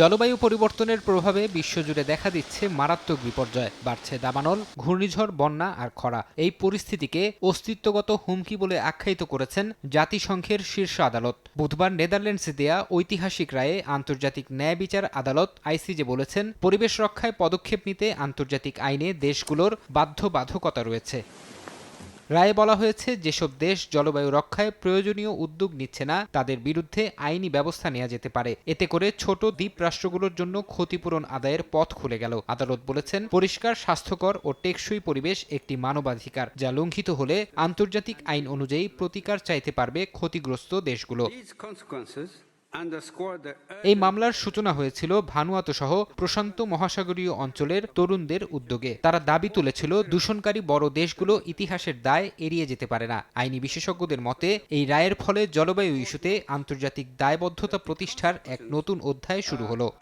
জলবায়ু পরিবর্তনের প্রভাবে বিশ্বজুড়ে দেখা দিচ্ছে মারাত্মক বিপর্যয়, বাড়ছে দাবানল, ঘূর্ণিঝড়, বন্যা আর খরা। এই পরিস্থিতিকে অস্তিত্বগত হুমকি বলে আখ্যায়িত করেছেন জাতিসংঘের শীর্ষ আদালত। বুধবার নেদারল্যান্ডসে দেয়া ঐতিহাসিক রায়ে আন্তর্জাতিক ন্যায় বিচার আদালত আইসিজে বলেছেন, পরিবেশ রক্ষায় পদক্ষেপ নিতে আন্তর্জাতিক আইনে দেশগুলোর বাধ্যবাধকতা রয়েছে। রায়ে বলা হয়েছে, যেসব দেশ জলবায়ু রক্ষায় প্রয়োজনীয় উদ্যোগ নিচ্ছে না, তাদের বিরুদ্ধে আইনি ব্যবস্থা নেওয়া যেতে পারে। এতে করে ছোট দ্বীপ রাষ্ট্রগুলোর জন্য ক্ষতিপূরণ আদায়ের পথ খুলে গেল। আদালত বলেছেন, পরিষ্কার, স্বাস্থ্যকর ও টেকসই পরিবেশ একটি মানবাধিকার, যা লঙ্ঘিত হলে আন্তর্জাতিক আইন অনুযায়ী প্রতিকার চাইতে পারবে ক্ষতিগ্রস্ত দেশগুলো। এই মামলার সূচনা হয়েছিল ভানুয়াতো সহ প্রশান্ত মহাসাগরীয় অঞ্চলের তরুণদের উদ্যোগে। তারা দাবি তুলেছিল দূষণকারী বড় দেশগুলো ইতিহাসের দায় এড়িয়ে যেতে পারে না। আইনি বিশেষজ্ঞদের মতে এই রায়ের ফলে জলবায়ু ইস্যুতে আন্তর্জাতিক দায়বদ্ধতা প্রতিষ্ঠার এক নতুন অধ্যায় শুরু হলো।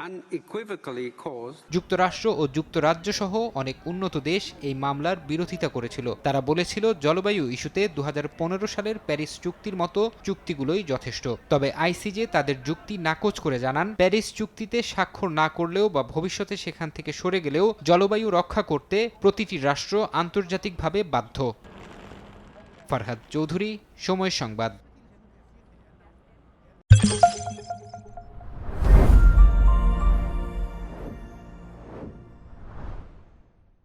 যুক্তরাষ্ট্র ও যুক্তরাজ্য সহ অনেক উন্নত দেশ এই মামলার বিরোধিতা করেছিল। তারা বলেছিল জলবায়ু ইস্যুতে দু হাজার পনেরো সালের প্যারিস চুক্তির মতো চুক্তিগুলোই যথেষ্ট। তবে আইসিজে তাদের যুক্তি নাকচ করে জানান, প্যারিস চুক্তিতে স্বাক্ষর না করলেও বা ভবিষ্যতে সেখান থেকে সরে গেলেও জলবায়ু রক্ষা করতে প্রতিটি রাষ্ট্র আন্তর্জাতিকভাবে বাধ্য। ফারহাদ চৌধুরী, সময় সংবাদ।